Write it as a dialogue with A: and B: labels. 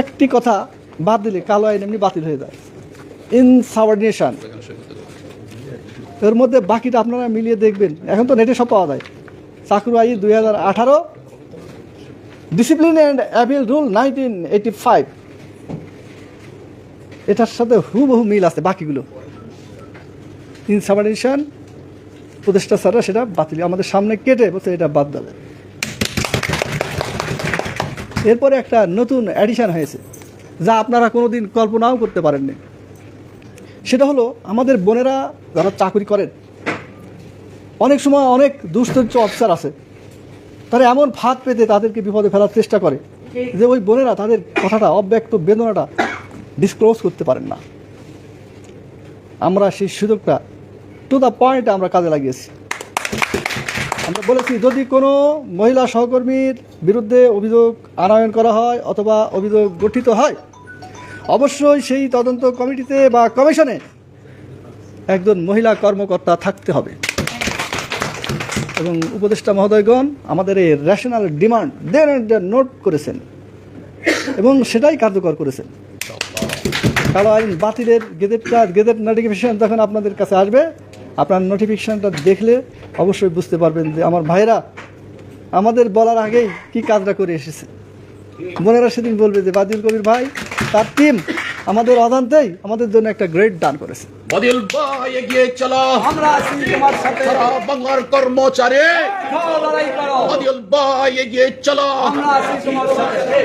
A: একটি কথা বাদ দিলে কালো আইন এমনি বাতিল হয়ে যায়। ইনসাবর্ডিনেশন এর মধ্যে বাকিটা আপনারা মিলিয়ে দেখবেন। এখন তো নেটে সব পাওয়া যায়। চাকরু আই দুই হাজার আঠারো discipline and appeal rule nineteen eighty five এটার সাথে হুবহু মিল আছে বাকিগুলো। ইনসাবর্ডিনেশন উপদেষ্টা স্যাররা সেটা বাতিল। আমাদের সামনে কেটে বলছে এটা বাদ দেবে এরপরে একটা নতুন অ্যাডিশান হয়েছে, যা আপনারা কোনো দিন কল্পনাও করতে পারেননি। সেটা হলো, আমাদের বোনেরা যারা চাকরি করেন, অনেক সময় অনেক দুশ্চরিত্র অফিসার আছে, তারা এমন ফাঁদ পেতে তাদেরকে বিপদে ফেলার চেষ্টা করে যে ওই বোনেরা তাদের কথাটা, অব্যক্ত বেদনাটা ডিসক্লোজ করতে পারেন না। আমরা সেই সুযোগটা টু দ্য পয়েন্টে আমরা কাজে লাগিয়েছি। আমরা বলেছি, যদি কোনো মহিলা সহকর্মীর বিরুদ্ধে অভিযোগ আনয়ন করা হয় অথবা অভিযোগ গঠিত হয়, অবশ্যই সেই তদন্ত কমিটিতে বা কমিশনে একজন মহিলা কর্মকর্তা থাকতে হবে। এবং উপদেষ্টা মহোদয়গণ আমাদের এই রেশনাল ডিমান্ড দেন নোট করেছেন এবং সেটাই কার্যকর করেছেন। আইন বাতিলের গেজেটটা গেজেট নোটিফিকেশান যখন আপনাদের কাছে আসবে আপনার নোটিফিকেশানটা দেখলে অবশ্যই বুঝতে পারবেন যে আমার ভাইরা আমাদের বলার আগেই কি কাজটা করে এসেছে। বোনেরা সেদিন বলবে যে বাদিল কবির ভাই তার টিম আমাদের অজান্তেই আমাদের জন্য একটা গ্রেট দান করেছে।
B: বদিল ভাই এগিয়ে চলো।
C: আমরা আছি তোমার সাথে।
B: বাংলার কর্মচারী।
C: লড়াই করো।
B: বদিল ভাই এগিয়ে চলো।
C: আমরা আছি তোমার সাথে।